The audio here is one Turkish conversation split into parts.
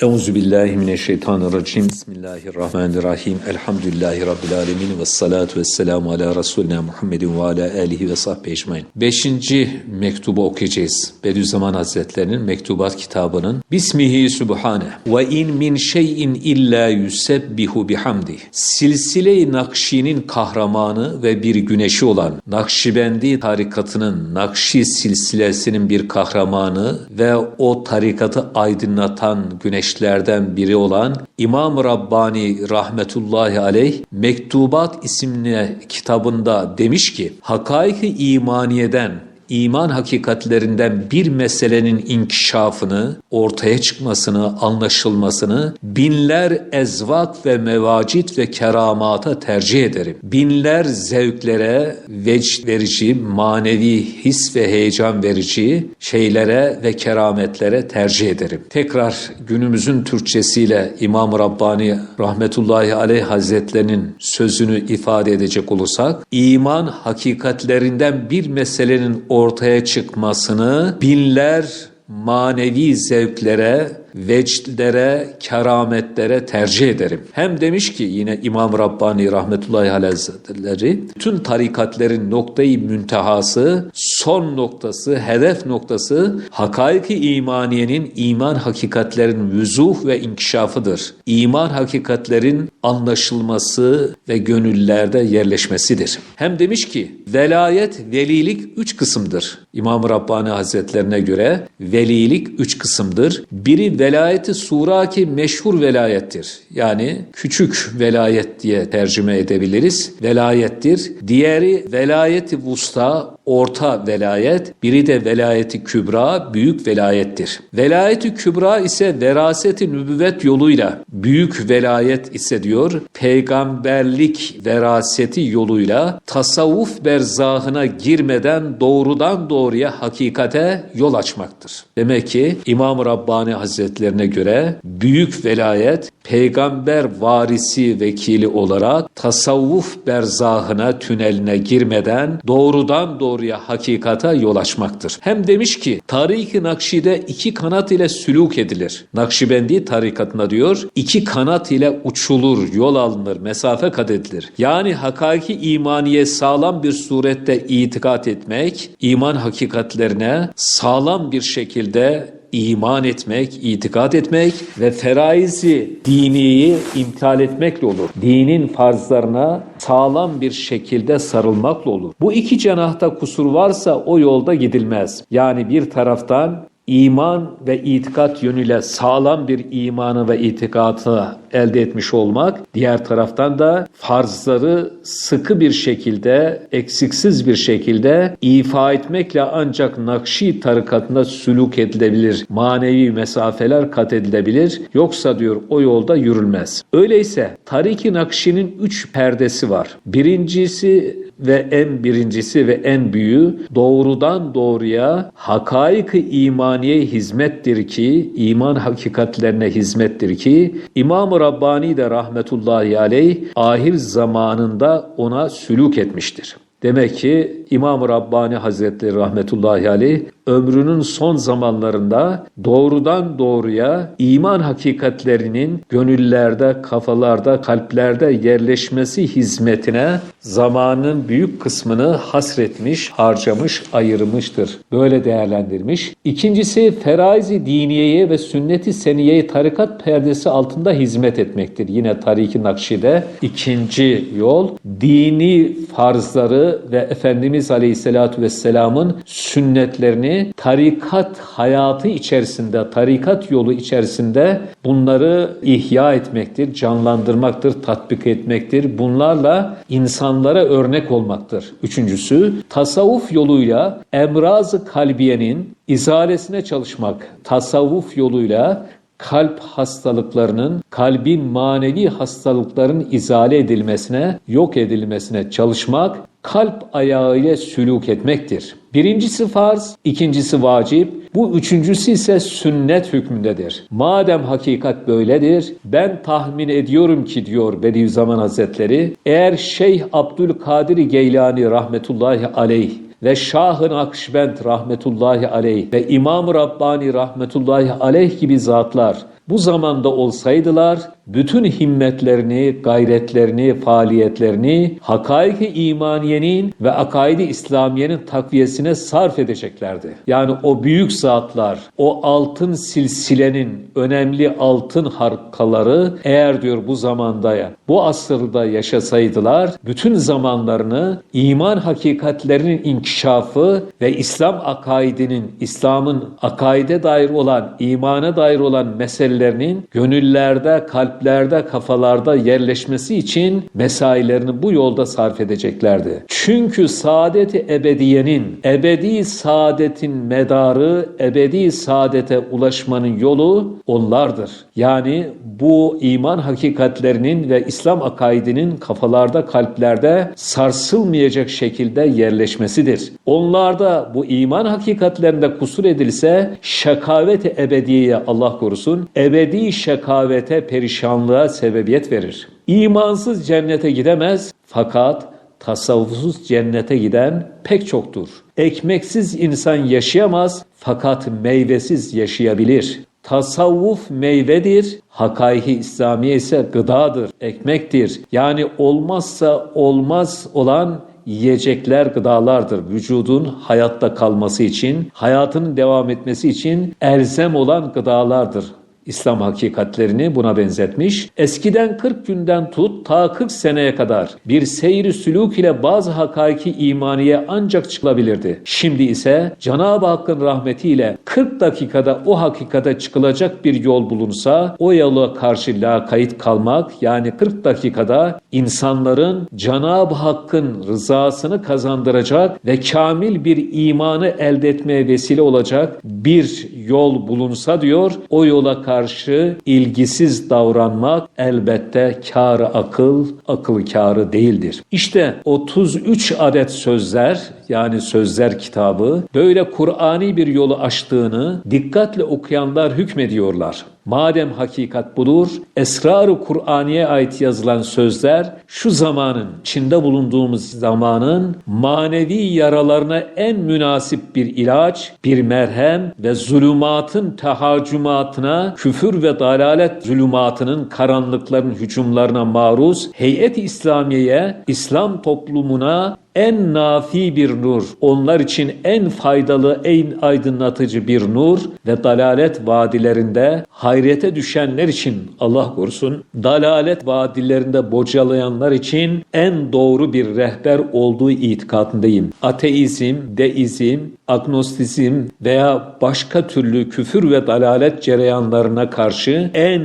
Euzu billahi mineşşeytanirracim. Bismillahirrahmanirrahim. Elhamdülillahi rabbil alamin ve salatu vesselamu ala resulina Muhammedin ve ala alihi ve sahbihi ecmaîn. Beşinci mektubu okuyacağız. Bediüzzaman Hazretlerinin mektubat kitabının Bismihi Sübhane ve in min şeyin illa yusebbihu bihamdi. Silsile-i Nakşi'nin kahramanı ve bir güneşi olan Nakşibendi tarikatının Nakşi silsilesinin bir kahramanı ve o tarikatı aydınlatan güneşlerden biri olan İmam Rabbani rahmetullahi aleyh Mektubat isimli kitabında demiş ki Hakaik-i imaniyeden iman hakikatlerinden bir meselenin inkişafını, ortaya çıkmasını, anlaşılmasını binler ezvat ve mevacit ve keramata tercih ederim. Binler zevklere vecd verici, manevi his ve heyecan verici şeylere ve kerametlere tercih ederim. Tekrar günümüzün Türkçesiyle İmam Rabbani rahmetullahi aleyh hazretlerinin sözünü ifade edecek olursak, iman hakikatlerinden bir meselenin ortaya çıkmasını binler manevi zevklere, vecdlere, kerametlere tercih ederim. Hem demiş ki yine İmam Rabbani rahmetullahi aleyh hazretleri, tüm tarikatlerin noktayı müntehası, son noktası, hedef noktası, hakaiki imaniyenin iman hakikatlerin vüzuh ve inkişafıdır. İman hakikatlerin anlaşılması ve gönüllerde yerleşmesidir. Hem demiş ki, velayet, velilik üç kısımdır. İmam Rabbani hazretlerine göre velilik üç kısımdır. Biri velayeti sura ki meşhur velayettir. Yani küçük velayet diye tercüme edebiliriz. Velayettir. Diğeri velayeti vusta, orta velayet. Biri de velayeti kübra, büyük velayettir. Velayeti kübra ise veraseti nübüvvet yoluyla, büyük velayet ise diyor, peygamberlik veraseti yoluyla tasavvuf berzahına girmeden doğrudan doğruya hakikate yol açmaktır. Demek ki İmam Rabbani Hazretlerine göre büyük velayet peygamber varisi vekili olarak tasavvuf berzahına tüneline girmeden doğrudan doğruya hakikata yol açmaktır. Hem demiş ki Tarik-i Nakşi'de iki kanat ile sülük edilir. Nakşibendi tarikatına diyor iki kanat ile uçulur, yol alınır, mesafe kat edilir. Yani hakiki imaniye sağlam bir surette itikat etmek, iman hakikatlerine sağlam bir şekilde iman etmek, itikat etmek ve feraizi diniyi imtihal etmekle olur. Dinin farzlarına sağlam bir şekilde sarılmakla olur. Bu iki cenahta kusur varsa o yolda gidilmez. Yani bir taraftan iman ve itikat yönüyle sağlam bir imanı ve itikatı elde etmiş olmak, diğer taraftan da farzları sıkı bir şekilde, eksiksiz bir şekilde ifa etmekle ancak Nakşi tarikatında sülük edilebilir, manevi mesafeler kat edilebilir, yoksa diyor o yolda yürülmez. Öyleyse Tariki Nakşi'nin üç perdesi var. Birincisi ve en birincisi ve en büyüğü doğrudan doğruya hakaik-ı imaniye hizmettir ki, iman hakikatlerine hizmettir ki, İmam-ı Rabbani de rahmetullahi aleyh ahir zamanında ona sülük etmiştir. Demek ki İmam-ı Rabbani Hazretleri rahmetullahi aleyh ömrünün son zamanlarında doğrudan doğruya iman hakikatlerinin gönüllerde, kafalarda, kalplerde yerleşmesi hizmetine zamanın büyük kısmını hasretmiş, harcamış, ayırmıştır. Böyle değerlendirmiş. İkincisi feraizi diniyeye ve sünneti seniyeye tarikat perdesi altında hizmet etmektir. Yine Tarik-i Nakşi'de ikinci yol dini farzları ve Efendimiz Aleyhisselatü Vesselam'ın sünnetlerini tarikat hayatı içerisinde, tarikat yolu içerisinde bunları ihya etmektir, canlandırmaktır, tatbik etmektir. Bunlarla insanlara örnek olmaktır. Üçüncüsü, tasavvuf yoluyla emraz-ı kalbiyenin izalesine çalışmak. Tasavvuf yoluyla kalp hastalıklarının, kalbin manevi hastalıkların izale edilmesine, yok edilmesine çalışmak, kalp ayağı ile sülük etmektir. Birincisi farz, ikincisi vacip, bu üçüncüsü ise sünnet hükmündedir. Madem hakikat böyledir, ben tahmin ediyorum ki diyor Bediüzzaman Hazretleri, eğer Şeyh Abdülkadir Geylani rahmetullahi aleyh ve Şah-ı Nakşibend rahmetullahi aleyh ve İmam-ı Rabbani rahmetullahi aleyh gibi zatlar Bu zamanda olsaydılar bütün himmetlerini, gayretlerini, faaliyetlerini hakaiki imaniyenin ve akaidi İslamiyenin takviyesine sarf edeceklerdi. Yani o büyük zatlar, o altın silsilenin önemli altın harkaları eğer diyor bu zamanda ya, bu asırda yaşasaydılar bütün zamanlarını iman hakikatlerinin inkişafı ve İslam akaidinin, İslam'ın akaide dair olan, imana dair olan meselelerinin gönüllerde, kalplerde, kafalarda yerleşmesi için mesailerini bu yolda sarf edeceklerdi. Çünkü saadet-i ebediyenin, ebedi saadetin medarı, ebedi saadete ulaşmanın yolu onlardır. Yani bu iman hakikatlerinin ve İslam akaidinin kafalarda, kalplerde sarsılmayacak şekilde yerleşmesidir. Onlarda bu iman hakikatlerinde kusur edilse şakavet-i ebediyeye Allah korusun, ebedi şakavete, perişanlığa sebebiyet verir. İmansız cennete gidemez fakat tasavvufsuz cennete giden pek çoktur. Ekmeksiz insan yaşayamaz fakat meyvesiz yaşayabilir. Tasavvuf meyvedir, hakaiki İslamiye ise gıdadır, ekmektir. Yani olmazsa olmaz olan yiyecekler gıdalardır. Vücudun hayatta kalması için, hayatının devam etmesi için elzem olan gıdalardır. İslam hakikatlerini buna benzetmiş. Eskiden 40 günden tut ta 40 seneye kadar bir seyri sülük ile bazı hakaiki imaniye ancak çıkılabilirdi. Şimdi ise Cenab-ı Hakk'ın rahmetiyle 40 dakikada o hakikate çıkılacak bir yol bulunsa o yola karşı lakayt kalmak yani 40 dakikada insanların Cenab-ı Hakk'ın rızasını kazandıracak ve kamil bir imanı elde etmeye vesile olacak bir yol bulunsa diyor o yola karşı ilgisiz davranmak elbette kârı akıl, akıl kârı değildir. İşte 33 adet sözler yani sözler kitabı böyle Kur'ani bir yolu açtığını dikkatle okuyanlar hükmediyorlar. Madem hakikat budur, esrar-ı Kur'aniye ait yazılan sözler şu zamanın, içinde bulunduğumuz zamanın manevi yaralarına en münasip bir ilaç, bir merhem ve zulümatın tehacümatına, küfür ve dalalet zulümatının karanlıkların hücumlarına maruz, heyet-i İslamiye'ye, İslam toplumuna en nafi bir nur, onlar için en faydalı, en aydınlatıcı bir nur ve dalalet vadilerinde hayrete düşenler için Allah korusun, dalalet vadilerinde bocalayanlar için en doğru bir rehber olduğu itikadındayım. Ateizm, deizm, agnostizm veya başka türlü küfür ve dalalet cereyanlarına karşı en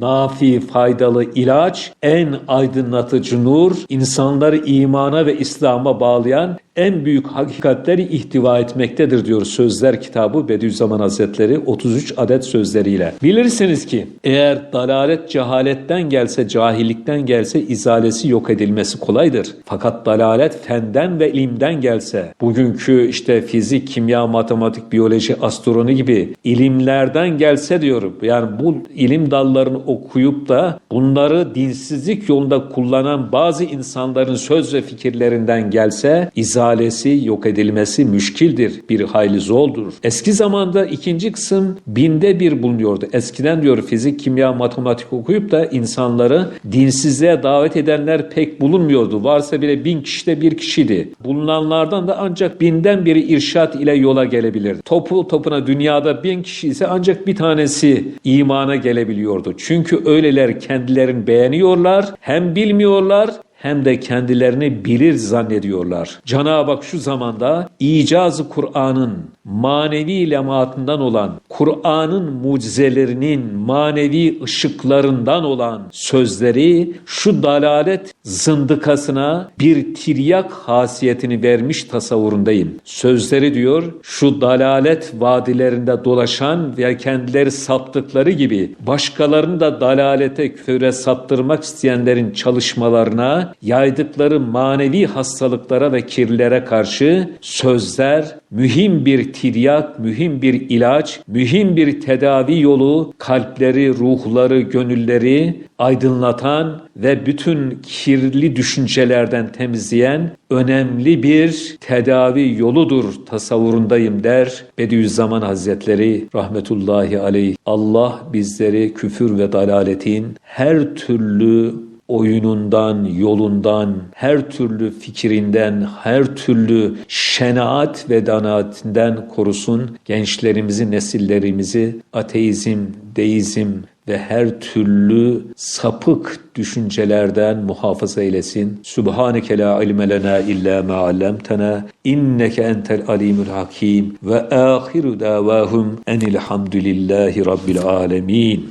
nafi faydalı ilaç, en aydınlatıcı nur, insanları imana ve İslam'a bağlayan en büyük hakikatleri ihtiva etmektedir diyor Sözler kitabı Bediüzzaman Hazretleri 33 adet sözleriyle. Bilirsiniz ki eğer dalalet cehaletten gelse, cahillikten gelse izalesi yok edilmesi kolaydır. Fakat dalalet fenden ve ilimden gelse, bugünkü işte fizik, kimya, matematik, biyoloji, astronomi gibi ilimlerden gelse diyorum. Yani bu ilim dallarını okuyup da bunları dinsizlik yolunda kullanan bazı insanların söz ve fikirlerinden gelse izalesi, yok edilmesi müşkildir. Bir hayli zordur. Eski zamanda ikinci kısım binde bir bulunuyordu. Eskiden diyor fizik, kimya, matematik okuyup da insanları dinsizliğe davet edenler pek bulunmuyordu. Varsa bile bin kişide bir kişiydi. Bulunanlardan da ancak binden biri irşat ile yola gelebilirdi. Topu topuna dünyada bin kişi ise ancak bir tanesi imana gelebiliyordu. Çünkü öyleler kendilerini beğeniyorlar, hem bilmiyorlar hem de kendilerini bilir zannediyorlar. Cenab-ı Hak şu zamanda icazı Kur'an'ın manevi lemaatından olan, Kur'an'ın mucizelerinin manevi ışıklarından olan sözleri şu dalalet zındıkasına bir tiryak hasiyetini vermiş tasavvurundayım. Sözleri diyor şu dalalet vadilerinde dolaşan ve kendileri saptıkları gibi başkalarını da dalalete küfre saptırmak isteyenlerin çalışmalarına yaydıkları manevi hastalıklara ve kirlere karşı sözler mühim bir tiryak, mühim bir ilaç, mühim bir tedavi yolu, kalpleri, ruhları, gönülleri aydınlatan ve bütün kirli düşüncelerden temizleyen önemli bir tedavi yoludur tasavvurundayım der Bediüzzaman Hazretleri rahmetullahi aleyh. Allah bizleri küfür ve dalaletin her türlü oyunundan, yolundan, her türlü fikrinden, her türlü şenaat ve danaatinden korusun. Gençlerimizi, nesillerimizi ateizm, deizm ve her türlü sapık düşüncelerden muhafaza eylesin. Subhaneke la ilme lena illa ma allamtana inneke entel alimul hakim ve ahiru davahum enilhamdülillahi rabbil alemin.